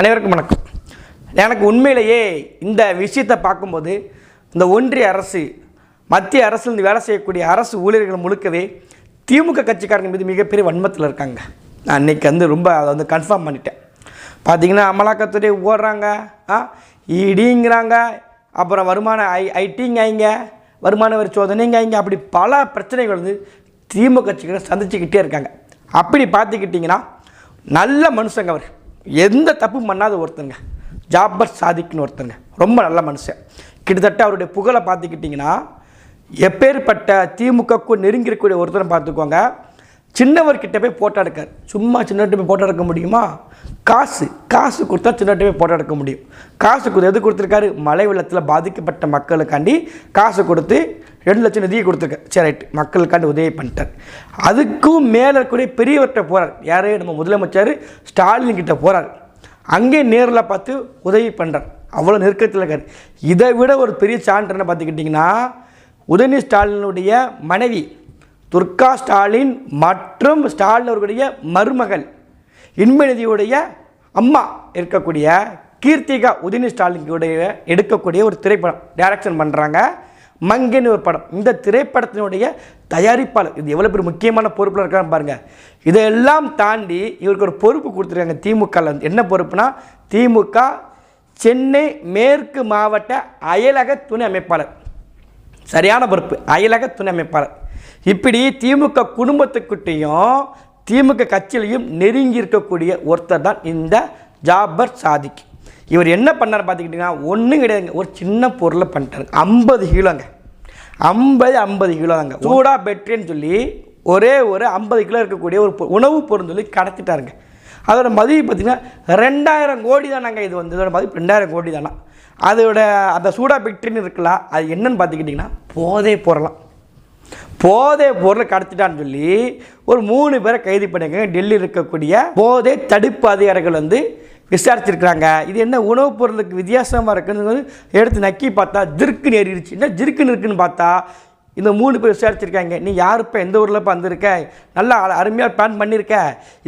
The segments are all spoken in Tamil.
அனைவருக்கும் வணக்கம். எனக்கு உண்மையிலேயே இந்த விஷயத்தை பார்க்கும்போது இந்த ஒன்றிய அரசு மத்திய அரசில் இருந்து வேலை செய்யக்கூடிய அரசு ஊழியர்கள் முழுக்கவே திமுக கட்சிக்காரங்க மீது மிகப்பெரிய வன்மத்தில் இருக்காங்க. நான் இன்னைக்கு வந்து ரொம்ப அதை வந்து கன்ஃபார்ம் பண்ணிட்டேன். பார்த்தீங்கன்னா அமலாக்கத்துறை ஓடுறாங்க ஆ இடிங்கிறாங்க அப்புறம் வருமான ஐ ஐடிங்காய்ங்க வருமான வரி சோதனைங்காய்ங்க அப்படி பல பிரச்சனைகள் வந்து திமுக கட்சிகளை சந்திச்சுக்கிட்டே இருக்காங்க. அப்படி பார்த்துக்கிட்டிங்கன்னா நல்ல மனுஷங்க அவர். எந்த தப்பும் பண்ணாத ஒருத்தங்க. ஜாபர் சாதிக்னு ஒருத்தங்க. ரொம்ப நல்ல மனுஷன். கிட்டத்தட்ட அவருடைய புகழை பார்த்துக்கிட்டிங்கன்னா எப்பேற்பட்ட திமுகக்கும் நெருங்கிருக்கக்கூடிய ஒருத்தரை பார்த்துக்கோங்க. சின்னவர்கிட்ட போய் போட்டோ எடுக்கார். சும்மா சின்னவர்கிட்ட போய் போட்டோ எடுக்க முடியுமா? காசு. காசு கொடுத்தா சின்னவர்கிட்ட போய் போட்டோ எடுக்க முடியும். காசு கொடுத்து எது கொடுத்துருக்காரு? மழை வெள்ளத்தில் பாதிக்கப்பட்ட மக்களுக்காண்டி காசு கொடுத்து ரெண்டு லட்சம் நிதியை கொடுத்துருக்காரு. சரி ரைட் மக்களுக்காண்டி உதவி பண்ணிட்டார். அதுக்கும் மேலே இருக்கக்கூடிய பெரியவர்கிட்ட போகிறார் யாரே? நம்ம முதலமைச்சர் ஸ்டாலின் கிட்ட போகிறார் அங்கே நேரில் பார்த்து உதவி பண்ணுறார் அவ்வளோ நெருக்கத்தில் இருக்கார். இதை விட ஒரு பெரிய சான்று என்ன பார்த்துக்கிட்டிங்கன்னா உதயநிதி ஸ்டாலினுடைய மனைவி துர்கா ஸ்டாலின் மற்றும் ஸ்டாலின் அவர்களுடைய மருமகள் இன்மநிதியுடைய அம்மா இருக்கக்கூடிய கீர்த்திகா உதினி ஸ்டாலினுடைய எடுக்கக்கூடிய ஒரு திரைப்படம் டைரக்ஷன் பண்ணுறாங்க மங்கன்னு ஒரு படம். இந்த திரைப்படத்தினுடைய தயாரிப்பாளர் இது எவ்வளோ பெரிய முக்கியமான பொறுப்பில் இருக்கான்னு பாருங்கள் இதையெல்லாம் தாண்டி இவருக்கு ஒரு பொறுப்பு கொடுத்துருக்காங்க திமுகவில் வந்து என்ன பொறுப்புனா திமுக சென்னை மேற்கு மாவட்ட அயலக துணை அமைப்பாளர். சரியான பொறுப்பு. அயலக துணை அமைப்பாளர் இப்படி திமுக குடும்பத்துக்கிட்டேயும் திமுக கட்சியிலையும் நெருங்கி இருக்கக்கூடிய ஒருத்தர் தான் இந்த ஜாபர் சாதிக். இவர் என்ன பண்ணார் பார்த்துக்கிட்டிங்கன்னா ஒன்றும் கிடையாதுங்க. ஒரு சின்ன பொருளை பண்ணிட்டாருங்க ஐம்பது கிலோங்க. ஐம்பது ஐம்பது கிலோ தாங்க சூடா பெட்ரின்னு சொல்லி ஒரே ஒரு ஐம்பது கிலோ இருக்கக்கூடிய ஒரு உணவு பொருள் சொல்லி கடத்திட்டாருங்க. அதோட மதிப்பு பார்த்திங்கன்னா ரெண்டாயிரம் கோடி தானாங்க இது வந்து இதோட மதிப்பு ரெண்டாயிரம் கோடி தானா. அதோட அந்த சூடா பெக்ட்ரின்னு இருக்குல்ல அது என்னன்னு பார்த்துக்கிட்டிங்கன்னா போதே பொருளாம். போதை பொருளை கடத்திட்டான்னு சொல்லி ஒரு மூணு பேரை கைது பண்ணியிருக்காங்க. டெல்லியில் இருக்கக்கூடிய போதை தடுப்பு அதிகாரிகள் வந்து விசாரிச்சிருக்கிறாங்க. இது என்ன உணவுப் பொருளுக்கு வித்தியாசமாக இருக்குன்னு எடுத்து நக்கி பார்த்தா ஜிருக்குன்னு ஏறிடுச்சு. என்ன ஜிருக்குன்னு இருக்குன்னு பார்த்தா இந்த மூணு பேர் விசாரிச்சிருக்காங்க. நீ யாருப்பா எந்த ஊரில் இப்போ வந்திருக்க? நல்லா அருமையாக பிளான் பண்ணியிருக்க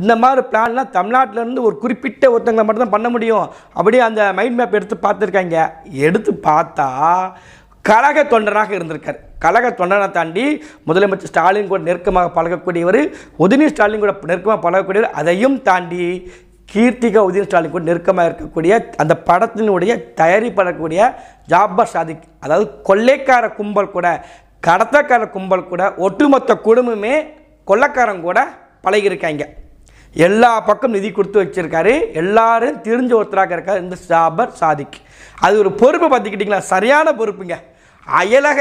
இந்த மாதிரி பிளான்லாம் தமிழ்நாட்டிலேருந்து ஒரு குறிப்பிட்ட ஒருத்தங்களை மட்டும் தான் பண்ண முடியும். அப்படியே அந்த மைண்ட் மேப் எடுத்து பார்த்துருக்காங்க. எடுத்து பார்த்தா கழக தொண்டராக இருந்திருக்கார். கழக தொண்டனை தாண்டி முதலமைச்சர் ஸ்டாலின் கூட நெருக்கமாக பழகக்கூடியவர் உதயநிதி ஸ்டாலின் கூட நெருக்கமாக பழகக்கூடியவர் அதையும் தாண்டி கீர்த்திகா உதயநிதி ஸ்டாலின் கூட நெருக்கமாக இருக்கக்கூடிய அந்த படத்தினுடைய தயாரிப்படக்கூடிய ஜாபர் சாதிக் அதாவது கொள்ளைக்கார கும்பல் கூட கடத்தக்கார கும்பல் கூட ஒட்டுமொத்த குடும்பமே கொள்ளக்காரன் கூட பழகியிருக்காங்க. எல்லா பக்கம் நிதி கொடுத்து வச்சிருக்காரு. எல்லாரும் தெரிஞ்ச ஒருத்தராக இருக்கார் இந்த ஜாபர் சாதிக். அது ஒரு பொறுப்பை பார்த்துக்கிட்டிங்களா? சரியான பொறுப்புங்க. அயலக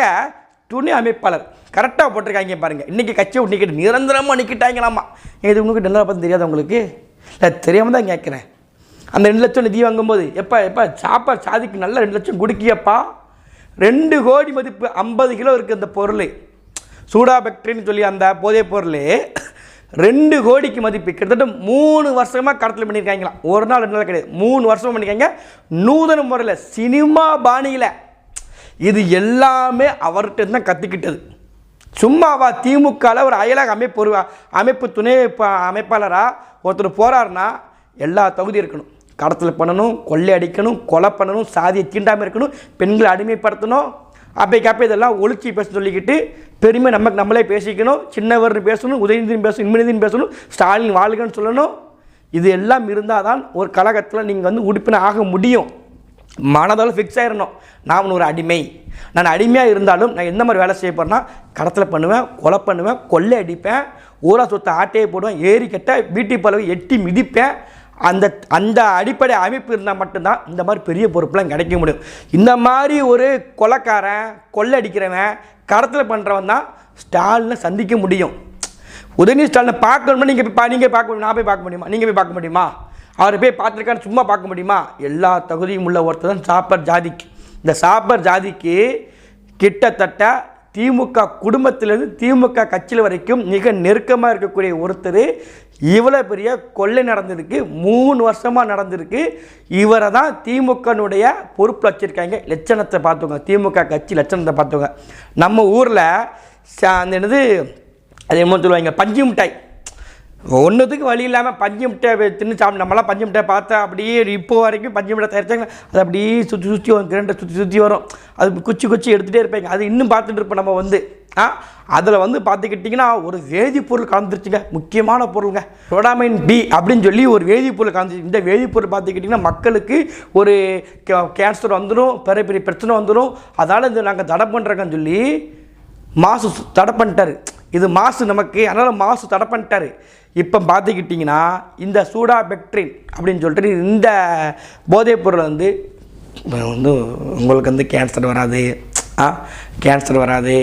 துணை அமைப்பாளர். கரெக்டாக போட்டிருக்காங்க பாருங்கள் இன்றைக்கி கட்சியை நிற்கிட்டு நிரந்தரமாக நிற்கிட்டாங்களாமா இது உங்களுக்கு நல்லா பார்த்து தெரியாது உங்களுக்கு? இல்லை தெரியாமல் தான் கேட்குறேன் அந்த ரெண்டு லட்சம் நிதி வாங்கும்போது எப்போ எப்போ சாப்பாடு சாதிக்கு நல்ல ரெண்டு லட்சம் கொடுக்கியப்பா? ரெண்டு கோடி மதிப்பு ஐம்பது கிலோ இருக்குது அந்த பொருள். சூடா பெக்ட்ரின்னு சொல்லி அந்த போதைப் பொருள். ரெண்டு கோடிக்கு மதிப்பு. கிட்டத்தட்ட மூணு வருஷமாக கடத்தல் பண்ணியிருக்காங்களாம் ஒரு நாள் ரெண்டு நாள் கிடையாது. மூணு வருஷம் பண்ணியிருக்காங்க நூதன முறையில் சினிமா பாணியில். இது எல்லாமே அவர்கிட்ட தான் கற்றுக்கிட்டது சும்மாவா திமுகவில் ஒரு அயலக அமைப்பு ஒரு அமைப்பு துணை அமைப்பாளராக ஒருத்தர் போகிறாருன்னா எல்லா தகுதி இருக்கணும். கடத்தல் பண்ணணும் கொள்ளை அடிக்கணும் கொலை பண்ணணும் சாதியை தீண்டாமல் இருக்கணும் பெண்களை அடிமைப்படுத்தணும். அப்பைக்கு அப்போ இதெல்லாம் ஒழிச்சு பேச சொல்லிக்கிட்டு பெருமை நமக்கு நம்மளே பேசிக்கணும் சின்னவர்னு பேசணும் உதயநிதினு பேசணும் இன்மநிதினு பேசணும் ஸ்டாலின் வாழ்கன்னு சொல்லணும். இது எல்லாம் இருந்தால் தான் ஒரு கழகத்தில் நீங்கள் வந்து உறுப்பினர் ஆக முடியும். மனதளவு ஃபிக்ஸ் ஆயிடணும் நான் ஒரு அடிமை. நான் அடிமையாக இருந்தாலும் நான் எந்த மாதிரி வேலை செய்ய போகிறேன்னா கடத்தல் பண்ணுவேன் கொலை பண்ணுவேன் கொள்ளை அடிப்பேன் ஊரா சொத்தை ஆட்டையை போடுவேன் ஏறி கட்ட வீட்டு பலவை எட்டி மிதிப்பேன் அந்த அந்த அடிப்படை அமைப்பு இருந்தால் மட்டும்தான் இந்த மாதிரி பெரிய பொறுப்புலாம் கிடைக்க முடியும். இந்த மாதிரி ஒரு கொலைக்காரன் கொள்ளடிக்கிறவன் கடத்தில் பண்ணுறவன் தான் ஸ்டாலினை சந்திக்க முடியும். உதயநிதி ஸ்டாலினை பார்க்கணும்னா நீங்கள் போய் பா நீங்கள் பார்க்க முடியும்? நான் போய் பார்க்க முடியுமா? நீங்கள் போய் பார்க்க முடியுமா? அவர் போய் பார்த்துருக்கான்னு சும்மா பார்க்க முடியுமா? எல்லா தகுதியும் உள்ள ஒருத்தர் தான் சாப்பர் ஜாதிக்கு. இந்த சாப்பர் ஜாதிக்கு கிட்டத்தட்ட திமுக குடும்பத்திலிருந்து திமுக கட்சியில் வரைக்கும் மிக நெருக்கமாக இருக்கக்கூடிய ஒருத்தர். இவ்வளோ பெரிய கொள்ளை நடந்திருக்கு. மூணு வருஷமாக நடந்திருக்கு. இவரை தான் திமுகனுடைய பொறுப்பில் வச்சுருக்காங்க. லட்சணத்தை பார்த்துங்க திமுக கட்சி லட்சணத்தை பார்த்துங்க நம்ம ஊரில் அந்த என்னது அது என்ன சொல்லுவாங்க பஞ்சு மிட்டாய். ஒன்றுத்துக்கு வழி இல்லாமல் பஞ்சு மிட்டாய் தின்னு சாப்பிட்டு நம்மளாம் பஞ்சு மிட்டாய் பார்த்தா அப்படியே இப்போ வரைக்கும் பஞ்சு மிட்டாய் தயாரிச்சாங்க. அது அப்படியே சுற்றி சுற்றி வரும் கிரண்டை சுற்றி சுற்றி வரும். அது குச்சி குச்சி எடுத்துகிட்டே இருப்பாங்க. அது இன்னும் பார்த்துட்டு இருப்போம் நம்ம வந்து. ஆ? அதில் வந்து பார்த்துக்கிட்டிங்கன்னா ஒரு வேதிப்பொருள் கலந்துருச்சுங்க. முக்கியமான பொருளுங்க. விடாமின் டி அப்படின்னு சொல்லி ஒரு வேதிப்பொருள் கலந்துச்சு இந்த வேதிப்பொருள் பார்த்துக்கிட்டிங்கன்னா மக்களுக்கு ஒரு கே- கேன்சர் வந்துடும் பெரிய பெரிய பிரச்சனை வந்துடும் அதனால் இது நாங்கள் தடை பண்ணுறோங்கன்னு சொல்லி மாசு தடை பண்ணிட்டாரு. இது மாசு நமக்கு அதனால் மாசு தடை பண்ணிட்டாரு. இப்போ பார்த்துக்கிட்டிங்கன்னா இந்த சூடா பெக்ட்ரின் அப்படின்னு சொல்லிட்டு இந்த போதைப் பொருள் வந்து வந்து உங்களுக்கு வந்து கேன்சர் வராது ஆ கேன்சர் வராது.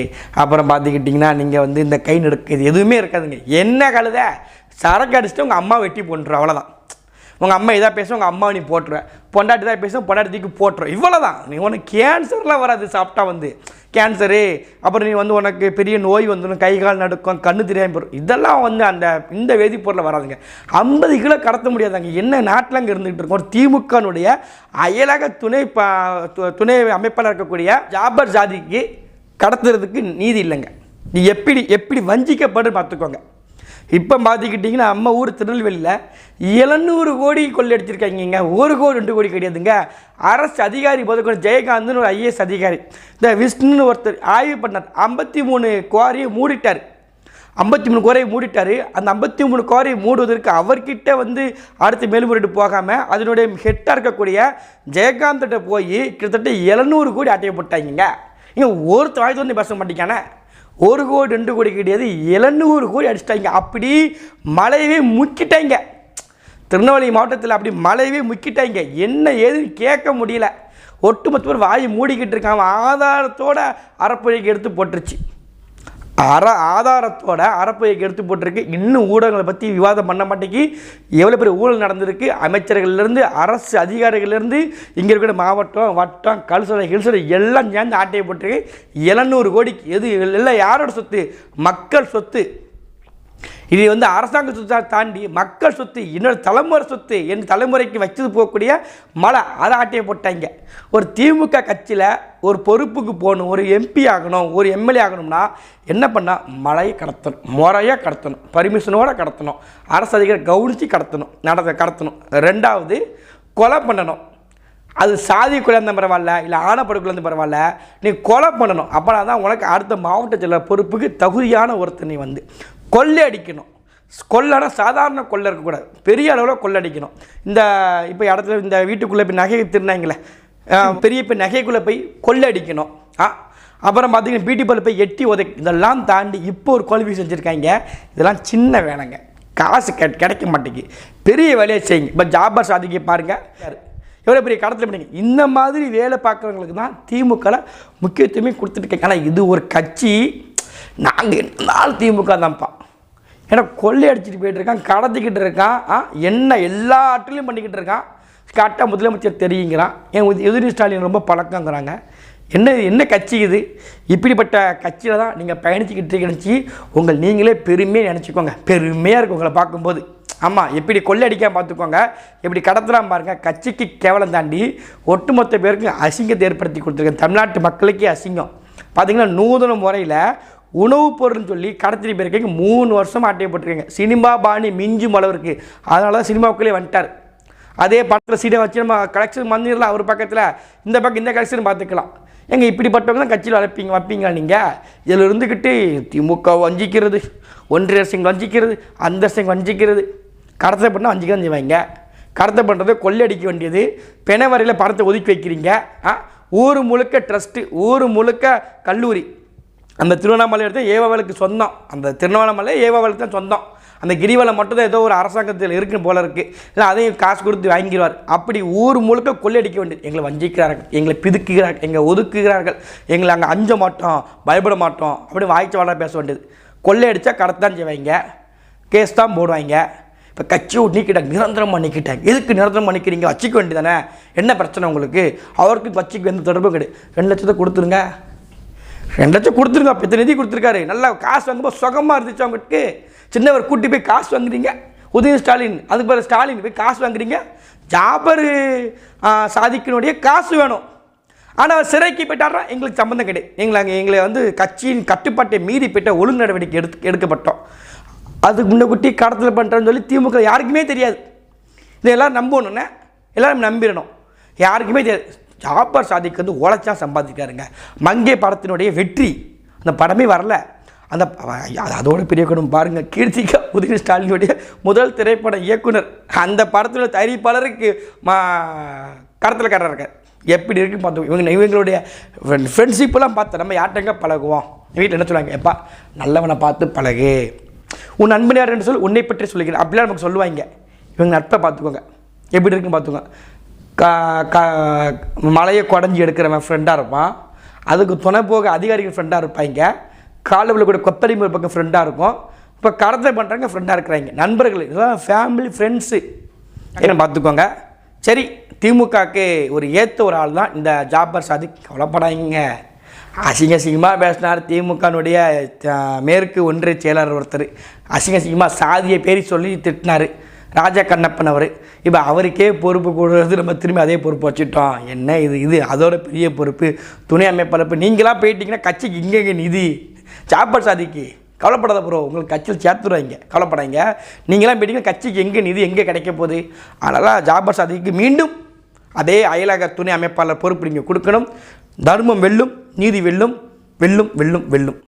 அப்புறம் பார்த்துக்கிட்டிங்கன்னா நீங்கள் வந்து இந்த கை நடுக்கு இது எதுவுமே இருக்காதுங்க. என்ன கழுத? சரக்கு அடிச்சுட்டு உங்கள் அம்மா வெட்டி போட்டுரு அவ்வளோதான் உங்கள் அம்மா இதாக பேசும் உங்கள் அம்மா நீ போட்டுருவேன் பொண்டாட்டி தான் பேசும் பொண்டாட்டி தூக்கி போட்டுரும் இவ்வளோ தான் நீ ஒன்று கேன்சர்லாம் வராது சாப்பிட்டா வந்து. கேன்சரு அப்புறம் நீ வந்து உனக்கு பெரிய நோய் வந்துடும் கை கால் நடுக்கும் கண்ணு தெரியாமல் போயிடும். இதெல்லாம் வந்து அந்த இந்த வேதிப்பொருளை வராதுங்க. ஐம்பது கிலோ கடத்த முடியாதாங்க. என்ன நாட்டில் அங்கே இருந்துகிட்டு இருக்கோம்? ஒரு திமுகனுடைய அயலக துணை து- துணை அமைப்பில் இருக்கக்கூடிய ஜாபர் ஜாதிக்கு கடத்துறதுக்கு நீதி இல்லைங்க. நீ எப்படி எப்படி வஞ்சிக்கப்படுன்னு பார்த்துக்கோங்க. இப்போ பார்த்துக்கிட்டிங்கன்னா நம்ம ஊர் திருநெல்வேலியில் எழுநூறு கோடி கொள்ளையடிச்சிருக்காங்க ஒரு கோடி ரெண்டு கோடி கிடையாதுங்க. அரசு அதிகாரி முதற்கொண்டு ஜெயகாந்த்னு ஒரு ஐஏஎஸ் அதிகாரி. இந்த விஷ்ணுன்னு ஒருத்தர் ஆய்வு பண்ணார். ஐம்பத்தி மூணு குவாரியை மூடிட்டார். ஐம்பத்தி மூணு குவாரியை மூடிட்டார். அந்த ஐம்பத்தி மூணு குவாரியை மூடுவதற்கு அவர்கிட்ட வந்து அடுத்து மேல்முறையீடு போகாமல் அதனுடைய ஹெட்டாக இருக்கக்கூடிய ஜெயகாந்த்கிட்ட போய் கிட்டத்தட்ட எழுநூறு கோடி அட்டையை போட்டாங்க இங்கே ஒருத்தர் வாய்த்து வந்து பேச மாட்டேங்கானே ஒரு கோடி ரெண்டு கோடி கிடையாது எழுநூறு கோடி அடிச்சிட்டாங்க. அப்படி மழையவே முக்கிட்டாங்க. திருநெல்வேலி மாவட்டத்தில் அப்படி மழையவே முக்கிட்டாங்க. என்ன ஏதுன்னு கேட்க முடியல. ஒட்டுமொத்த பேர் வாய் மூடிக்கிட்டு இருக்காங்க ஆதாரத்தோட அறப்பொழிக்கு எடுத்து போட்டுருச்சு. அற ஆதாரத்தோட அறப்பையை எடுத்து போட்டிருக்கு. இன்னும் ஊடகங்களை பற்றி விவாதம் பண்ண மாட்டேங்கி எவ்வளோ பெரிய ஊழல் நடந்திருக்கு அமைச்சர்கள்லேருந்து அரசு அதிகாரிகள்லேருந்து இங்கே இருக்கிற மாவட்டம் வட்டம் கல்சரை ஹில்சுரை எல்லாம் சேர்ந்து ஆட்டையை போட்டிருக்கு. எழுநூறு கோடிக்கு எது எல்லாம் யாரோட சொத்து? மக்கள் சொத்து. இது வந்து அரசாங்க சொத்தை தாண்டி மக்கள் சொத்து இன்னொரு தலைமுறை சொத்து என் தலைமுறைக்கு வச்சது போகக்கூடிய மலை அதை ஆட்டையை போட்டாங்க. ஒரு திமுக கட்சியில் ஒரு பொறுப்புக்கு போகணும் ஒரு எம்பி ஆகணும் ஒரு எம்எல்ஏ ஆகணும்னா என்ன பண்ணால் மழையை கடத்தணும் முறையாக கடத்தணும் பர்மிஷனோட கடத்தணும் அரசு அதிகாரி கவனித்து கடத்தணும் நடத்த கடத்தணும். ரெண்டாவது கொலை பண்ணணும். அது சாதி குழந்தை பரவாயில்ல இல்லை ஆணப்படு குழந்தை பரவாயில்ல நீ கொலை பண்ணணும். அப்போனா தான் உனக்கு அடுத்த மாவட்ட செயலர் பொறுப்புக்கு தகுதியான ஒருத்தர் நீ வந்து. கொள்ளை அடிக்கணும். கொள்ளனா சாதாரண கொள்ளை இருக்கக்கூடாது. பெரிய அளவில் கொள்ளடிக்கணும் இந்த இப்போ இடத்துல இந்த வீட்டுக்குள்ளே போய் நகை திருநாங்களே பெரிய இப்போ நகைக்குள்ளே போய் கொள்ளை அடிக்கணும். ஆ அப்புறம் பார்த்தீங்கன்னா பியூட்டி பார்லர் போய் எட்டி உதை இதெல்லாம் தாண்டி இப்போ ஒரு குவாலிஃபி செஞ்சுருக்காங்க. இதெல்லாம் சின்ன வேணுங்க காசு கெ கிடைக்க மாட்டேங்குது. பெரிய வேலையை செய்யுங்க. இப்போ ஜாபர் சாதிக்க பாருங்கள் எவ்வளோ பெரிய கடத்தில் பண்ணிங்க இந்த மாதிரி வேலை பார்க்குறவங்களுக்கு தான் திமுகவில் முக்கியத்துவமே கொடுத்துட்டு ஆனால் இது ஒரு கட்சி. நாங்கள் என்ன திமுக தான்ப்பா. ஏன்னா கொள்ளை அடிச்சுட்டு போயிட்டு இருக்கான் கடத்திக்கிட்டு இருக்கான் ஆ என்ன எல்லா ஆட்டிலையும் பண்ணிக்கிட்டு இருக்கான். கரெக்டாக முதலமைச்சர் தெரியுங்கிறான். என் எதிரி ஸ்டாலின் ரொம்ப பழக்கங்கிறாங்க. என்ன என்ன கட்சி இது? இப்படிப்பட்ட கட்சியில் தான் நீங்கள் பயணிச்சுக்கிட்டு நினச்சி உங்கள் நீங்களே பெருமையாக நினச்சிக்கோங்க. பெருமையாக இருக்கும் உங்களை பார்க்கும்போது. ஆமாம் எப்படி கொள்ளடிக்காமல் பார்த்துக்கோங்க எப்படி கடத்தலாம் பாருங்க. கட்சிக்கு கேவலம் தாண்டி ஒட்டுமொத்த பேருக்கு அசிங்கத்தை ஏற்படுத்தி கொடுத்துருக்கேன். தமிழ்நாட்டு மக்களுக்கே அசிங்கம். பார்த்திங்கன்னா நூதன முறையில் உணவுப் பொருள்னு சொல்லி கடத்திட்டு போயிருக்கீங்க மூணு வருஷம் ஆட்டியப்பட்டிருக்கீங்க சினிமா பாணி மிஞ்சும் அளவிற்கு அதனால தான் சினிமாவுக்குள்ளே வந்துட்டார். அதே படத்தில் சீடை வச்சு நம்ம கலெக்ஷன் வந்துடலாம் அவர் பக்கத்தில் இந்த பக்கம் இந்த கலெக்ஷன் பார்த்துக்கலாம். எங்கள் இப்படிப்பட்டவங்க தான் கட்சியில் வளர்ப்பீங்க வைப்பீங்களா நீங்கள் இதில் இருந்துக்கிட்டு திமுக வஞ்சிக்கிறது ஒன்றிய அரசிங்க வஞ்சிக்கிறது அந்த அரசிங்க வஞ்சிக்கிறது. கடத்தை பண்ணால் வஞ்சிக்க தான் செய்வாங்க கடத்தை பண்ணுறது கொள்ளையடிக்க வேண்டியது. பிணவரையில் பணத்தை ஒதுக்கி வைக்கிறீங்க. ஊர் முழுக்க ட்ரஸ்ட்டு ஊர் முழுக்க கல்லூரி. அந்த திருவண்ணாமலை எடுத்து ஏவாவலுக்கு சொந்தம். அந்த திருவண்ணாமலை ஏவாவலுக்கு தான் சொந்தம். அந்த கிரிவலம் மட்டும் தான் ஏதோ ஒரு அரசாங்கத்தில் இருக்குன்னு போல இருக்குது இல்லை அதையும் காசு கொடுத்து வாங்கிடுவார் அப்படி ஊர் முழுக்க கொள்ளையடிக்க வேண்டியது. எங்களை வஞ்சிக்கிறார்கள். எங்களை பிதுக்குகிறார்கள். எங்களை ஒதுக்குகிறார்கள். எங்களை அங்கே அஞ்ச மாட்டோம் பயப்பட மாட்டோம். அப்படி வாய்ச்சி வாழ பேச வேண்டியது. கொள்ளையடித்தா கடத்தான் செய்வாங்க. கேஸ் தான் போடுவாங்க. இப்போ கட்சி நீக்கிட்டாங்க நிரந்தரமாக நீக்கிட்டாங்க எதுக்கு நிரந்தரமாக நிற்கிறீங்க வச்சுக்க வேண்டியதானே என்ன பிரச்சனை உங்களுக்கு? அவருக்கு கட்சிக்கு எந்த தொடர்பும் கிடையாது. ரெண்டு லட்சத்தை கொடுத்துருங்க. ரெண்டு லட்சம் கொடுத்துருக்கோம் அப்போ இத்தனை நிதி கொடுத்துருக்காரு. நல்லா காசு வாங்கும்போது சுகமாக இருந்துச்சு அவங்களுக்கு சின்னவர் கூட்டி போய் காசு வாங்குறீங்க. உதய ஸ்டாலின் அதுக்கு பிறகு ஸ்டாலின் போய் காசு வாங்குறீங்க. ஜாபர் சாதிக்கினுடைய காசு வேணும். ஆனால் அவர் சிறைக்கு போயிட்டாரா எங்களுக்கு சம்மந்தம் கிடையாது. எங்களை அங்கே எங்களை வந்து கட்சியின் கட்டுப்பாட்டை மீறி போயிட்ட ஒழுங்கு நடவடிக்கை எடுத்து எடுக்கப்பட்டோம். அதுக்கு முன்னக்குட்டி கடத்தல் பண்ணுறேன்னு சொல்லி திமுக யாருக்குமே தெரியாது. இதெல்லாம் நம்பணுன்னே எல்லோரும் நம்பிடணும். யாருக்குமே தெரியாது. ஜாபர் சாதிக்கு வந்து உழைச்சா சம்பாதிக்காருங்க மங்கை படத்தினுடைய வெற்றி. அந்த படமே வரல. அந்த அதோட பெரிய குணம் பாருங்கள் கீர்த்திகா உதயநிதி ஸ்டாலினுடைய முதல் திரைப்பட இயக்குனர். அந்த படத்தில் தயாரிப்பாளருக்கு மா கடத்தில் இருக்கார். எப்படி இருக்குன்னு பார்த்தோம் இவங்க இவங்களுடைய ஃப்ரெண்ட்ஷிப்பெல்லாம் பார்த்து நம்ம யார்ட்டங்க பழகுவோம்? வீட்டில் என்ன சொல்லுவாங்க? எப்பா நல்லவனை பார்த்து பழகு. உன் நண்பன் யாருன்னு சொல்லி உன்னை பற்றி சொல்லிக்கிறேன். அப்படிலாம் நமக்கு சொல்லுவாங்க. இவங்க நட்பை பார்த்துக்கோங்க. எப்படி இருக்குன்னு பார்த்துக்கோங்க. மலையை குடஞ்சி எடுக்கிறவன் ஃப்ரெண்டாக இருப்பான். அதுக்கு துணை போக அதிகாரிகள் ஃப்ரெண்டாக இருப்பாங்க. காலவில் கூட கொத்தடிமை ஒரு பக்கம் ஃப்ரெண்டாக இருக்கும். இப்போ கடத்தை பண்ணுறவங்க ஃப்ரெண்டாக இருக்கிறாங்க. நண்பர்கள் இதெல்லாம் ஃபேமிலி ஃப்ரெண்ட்ஸு என்ன பார்த்துக்கோங்க. சரி திமுகக்கு ஒரு ஏற்ற ஒரு ஆள் தான் இந்த ஜாபர் சாதிக். கவலைப்படாதீங்க. அசிங்க அசிங்கமாக பேசினார் திமுகனுடைய மேற்கு ஒன்றிய செயலாளர் ஒருத்தர். அசிங்க அசிங்கமாக சாதியை பேரி சொல்லி திட்டினார். ராஜா கண்ணப்பன் அவர் இப்போ அவருக்கே பொறுப்பு கொடுறது நம்ம திரும்பி அதே பொறுப்பு வச்சுட்டோம். என்ன இது இது அதோட பெரிய பொறுப்பு. துணை அமைப்பாளர் நீங்களாம் போயிட்டீங்கன்னா கட்சிக்கு இங்கே நிதி? சாப்பாடு சாதிக்கு. கவலைப்படாத ப்ரோ உங்களுக்கு கட்சியில் சேர்த்துருவாங்க கவலைப்படாங்க நீங்களாம் போயிட்டீங்கன்னா கட்சிக்கு எங்கே நிதி எங்கே கிடைக்க போகுது? அதனால் ஜாபர் சாதிக்கு மீண்டும் அதே அயலக துணை அமைப்பாளர் பொறுப்பு நீங்கள் கொடுக்கணும். தர்மம் வெல்லும் நீதி வெல்லும் வெல்லும் வெல்லும் வெல்லும்.